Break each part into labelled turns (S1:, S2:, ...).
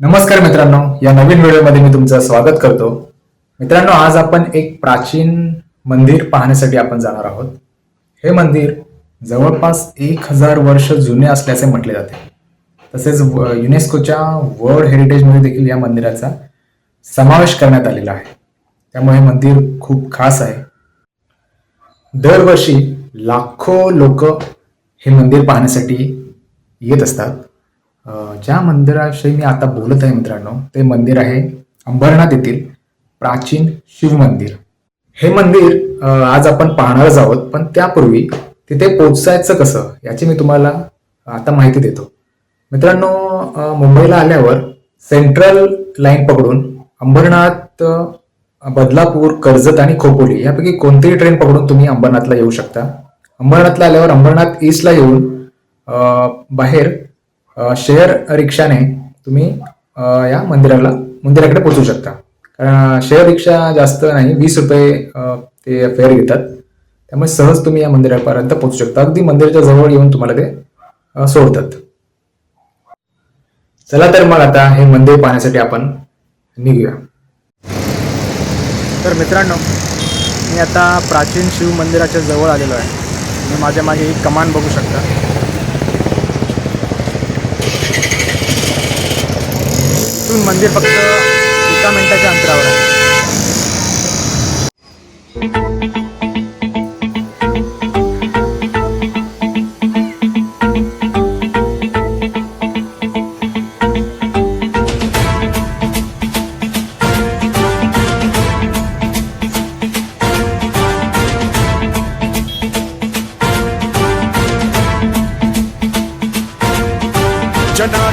S1: नमस्कार मित्रांनो या नवीन व्हिडिओमध्ये मी तुमचं स्वागत करतो. मित्रांनो आज आपण एक प्राचीन मंदिर पाहण्यासाठी आपण जाणार आहोत. हे मंदिर जवळपास एक हजार वर्ष जुने असल्याचे म्हटले जाते. तसेच युनेस्कोच्या वर्ल्ड हेरिटेजमध्ये देखील या मंदिराचा समावेश करण्यात आलेला आहे. त्यामुळे हे मंदिर खूप खास आहे. दरवर्षी लाखो लोक हे मंदिर पाहण्यासाठी येत असतात. ज्या मंदिराविषयी मी आता बोलत आहे मित्रांनो ते मंदिर आहे अंबरनाथ येथील प्राचीन शिव मंदिर. हे मंदिर आज आपण पाहणारच आहोत पण त्यापूर्वी तिथे पोचायचं कसं याची मी तुम्हाला आता माहिती देतो. मित्रांनो मुंबईला आल्यावर सेंट्रल लाईन पकडून अंबरनाथ बदलापूर कर्जत आणि खोपोली यापैकी कोणतीही ट्रेन पकडून तुम्ही अंबरनाथला येऊ शकता. अंबरनाथला आल्यावर अंबरनाथ ईस्टला येऊन बाहेर शेअर रिक्षाने तुम्ही या मंदिराला मंदिराकडे पोहोचू शकता. कारण शेअर रिक्षा जास्त नाही वीस रुपये ते फेअर घेतात. त्यामुळे सहज तुम्ही या मंदिरापर्यंत पोहोचू शकता. अगदी मंदिराच्या जवळ येऊन तुम्हाला ते सोडतात. चला तर मग आता हे मंदिर पाहण्यासाठी आपण निघूया.
S2: तर मित्रांनो मी आता प्राचीन शिव मंदिराच्या जवळ आलेलो आहे. मी माझ्या मागे एक कमान बघू शकता. मंदिर फक्त एका मिनिटाच्या अंतरावर आहे.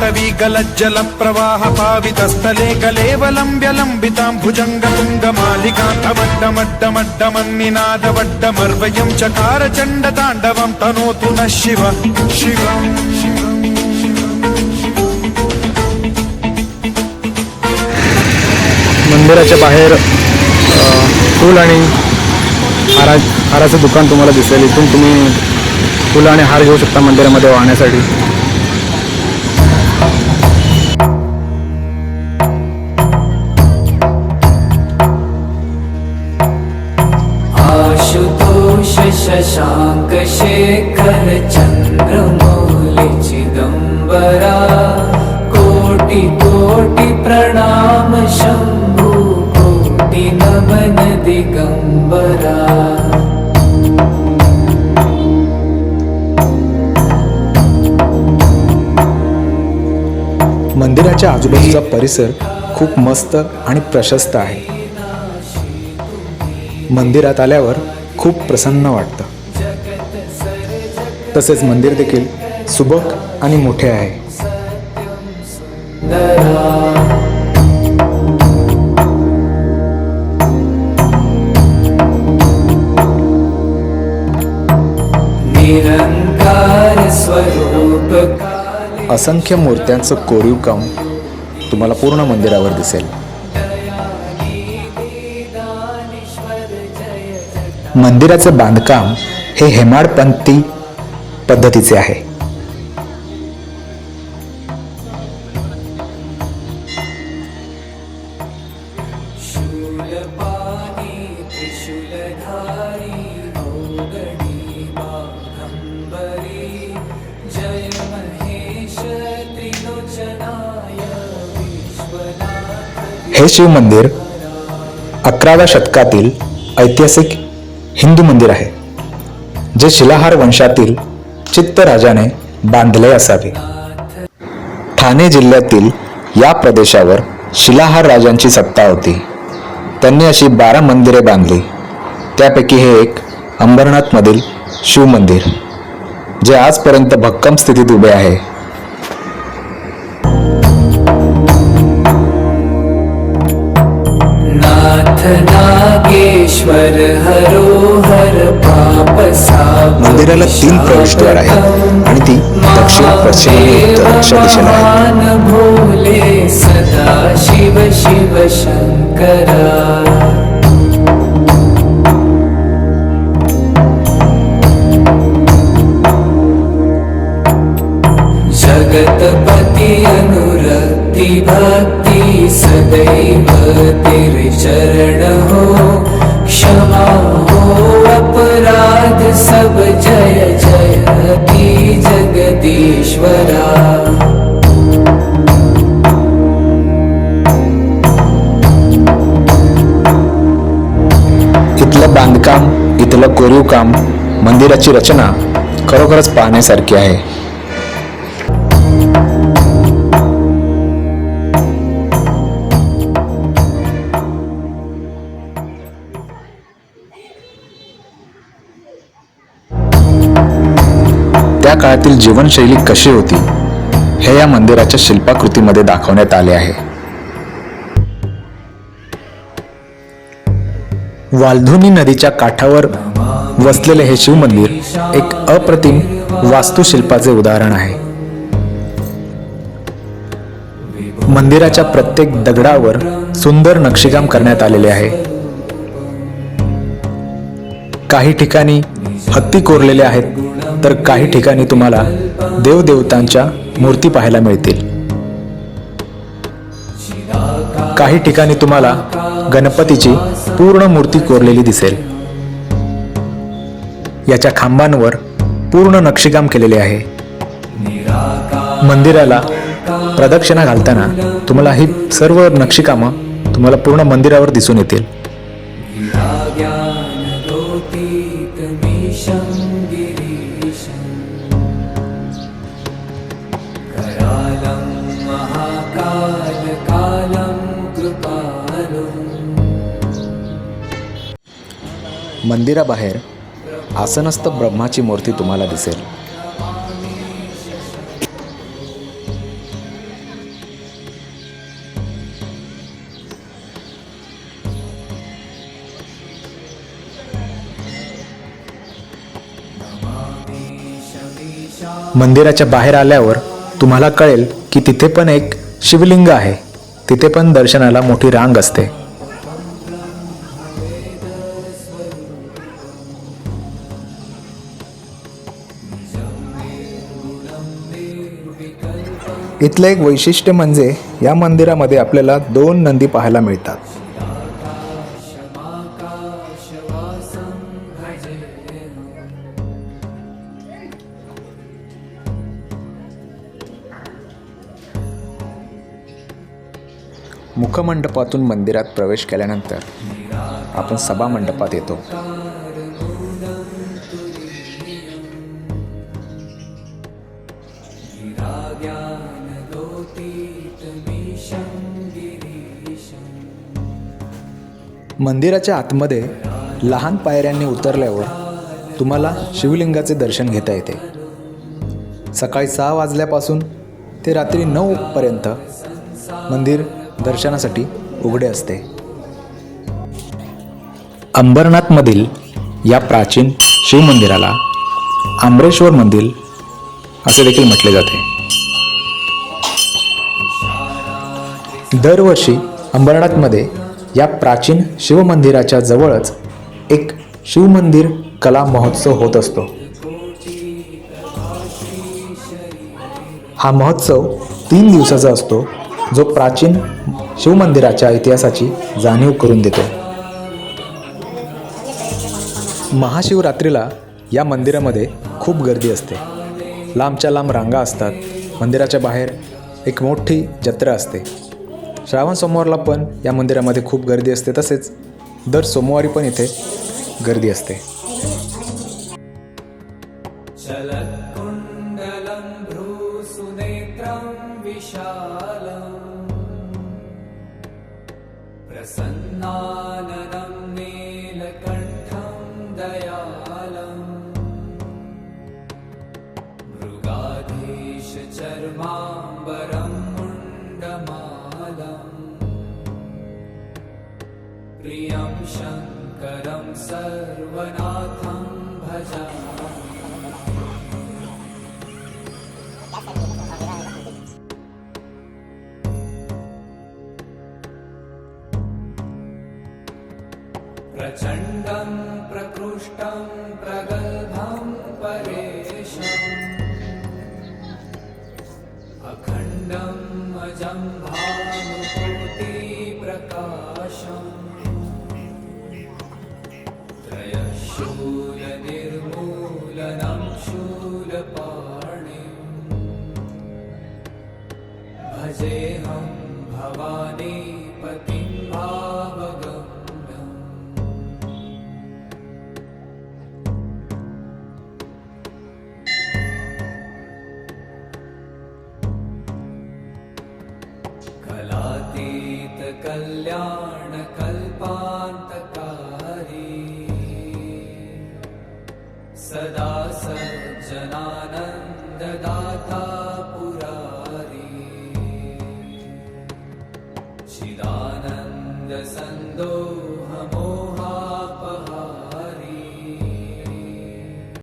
S3: जटाटवी गलज्जल प्रवाह पावितस्थले कलेवलम्ब्य लम्बितां भुजङ्ग तुङ्गमालिकान्तमड्डमड्डमड्डमन्निनादवड्डमर्वयं चकार चण्डताण्डवं तनोतु नः शिव शिवम्
S2: मंदिराच्या बाहेर फूल आणि हारा हाराचं दुकान तुम्हाला दिसेल. इथून तुम्ही फुलं आणि हार घेऊ शकता मंदिरामध्ये वाहण्यासाठी.
S4: शेखर चन्द्रमौलि चिदम्बरा कोटि कोटि प्रणाम शम्भु कोटि नमन दिगम्बरा
S1: मंदिराच्या आजूबाजूचा परिसर खूप मस्त आणि प्रशस्त आहे. मंदिरात आल्यावर खूप प्रसन्न वाटतं. तसेच मंदिर देखील सुबक आणि मोठे आहे. असंख्य मूर्त्यांचं कोरीव काम तुम्हाला पूर्ण मंदिरावर दिसेल. मंदिराचे बांधकाम हे हेमाडपंथी पद्धतीचे आहे. हे शिव मंदिर अकराव्या शतकातील ऐतिहासिक हिंदू मंदिर आहे जे शिलाहार वंशातील चित्तराजाने बांधले असावे. ठाणे जिल्ह्यातील या प्रदेशावर शिलाहार राजांची सत्ता होती. त्यांनी अशी बारा मंदिरे बांधली. त्यापैकी हे एक अंबरनाथमधील शिवमंदिर जे आजपर्यंत भक्कम स्थितीत उभे आहे. मंदिराला तीन प्रवेशद्वार आहेत आणि ती दक्षिण पश्चिम उत्तर अशा दिशेला आहेत.
S4: भोले सदा शिव शिव शंकरा. जगतपति अनुरक्ति भक्ति सदैव तेरे चरण हो क्षमा हो अपराध सब जय जय की जगदीश्वरा।
S1: इथलं बांधकाम इथलं कोरीव काम मंदिराची रचना खरोखरच पाहण्यासारखी आहे. त्या काळातील जीवनशैली कशी होती हे या मंदिराच्या शिल्पाकृतीमध्ये दाखवण्यात आले आहे. वालधुनी नदीच्या काठावर वसलेले हे शिवमंदिर एक अप्रतिम वास्तुशिल्पाचे उदाहरण आहे. मंदिराच्या प्रत्येक दगडावर सुंदर नक्षीकाम करण्यात आलेले आहे. काही ठिकाणी हत्ती कोरलेले आहेत तर काही ठिकाणी तुम्हाला देवदेवतांच्या मूर्ती पाहायला मिळतील. काही ठिकाणी तुम्हाला गणपतीची पूर्ण मूर्ती कोरलेली दिसेल. याच्या खांबांवर पूर्ण नक्षीकाम केलेले आहे. मंदिराला प्रदक्षिणा घालताना तुम्हाला ही सर्व नक्षीकामं तुम्हाला पूर्ण मंदिरावर दिसून येतील. मंदिराबाहेर आसनस्थ ब्रह्माची मूर्ती तुम्हाला दिसेल. मंदिराच्या बाहेर आल्यावर तुम्हाला कळेल की तिथे पण एक शिवलिंग आहे. तिथे पण दर्शनाला मोठी रांग असते. इथलं एक वैशिष्ट्य म्हणजे या मंदिरामध्ये आपल्याला दोन नंदी पाहायला मिळतात. मुखमंडपातून मंदिरात प्रवेश केल्यानंतर आपण सभा मंडपात येतो. मंदिराच्या आतमध्ये लहान पायऱ्यांनी उतरल्यावर तुम्हाला शिवलिंगाचे दर्शन घेता येते. सकाळी सहा वाजल्यापासून ते रात्री नऊपर्यंत मंदिर दर्शनासाठी उघडे असते. अंबरनाथमधील या प्राचीन शिवमंदिराला आंबरेश्वर मंदिर असे देखील म्हटले जाते. दरवर्षी अंबरनाथमध्ये या प्राचीन शिवमंदिराच्या जवळच एक शिवमंदिर कला महोत्सव होत असतो. हा महोत्सव तीन दिवसाचा असतो जो प्राचीन शिवमंदिराच्या इतिहासाची जाणीव करून देतो. महाशिवरात्रीला या मंदिरामध्ये खूप गर्दी असते. लांबच्या लांब रांगा असतात. मंदिराच्या बाहेर एक मोठी जत्रा असते. श्रावण सोमवारला पण या मंदिरामध्ये खूप गर्दी असते तसेच दर सोमवारी पण इथे गर्दी असते.
S4: विशाल प्रियं शङ्करं सर्वनाथं भजामि प्रचण्डं प्रकृष्टं प्रगल्भं परेशम्। अखण्डम् अजं भानुकोटिप्रकाशम् भजेऽहं भवानी पतिं पावगमनम् कलातीतकल्याणकल्पान्तकारी सदा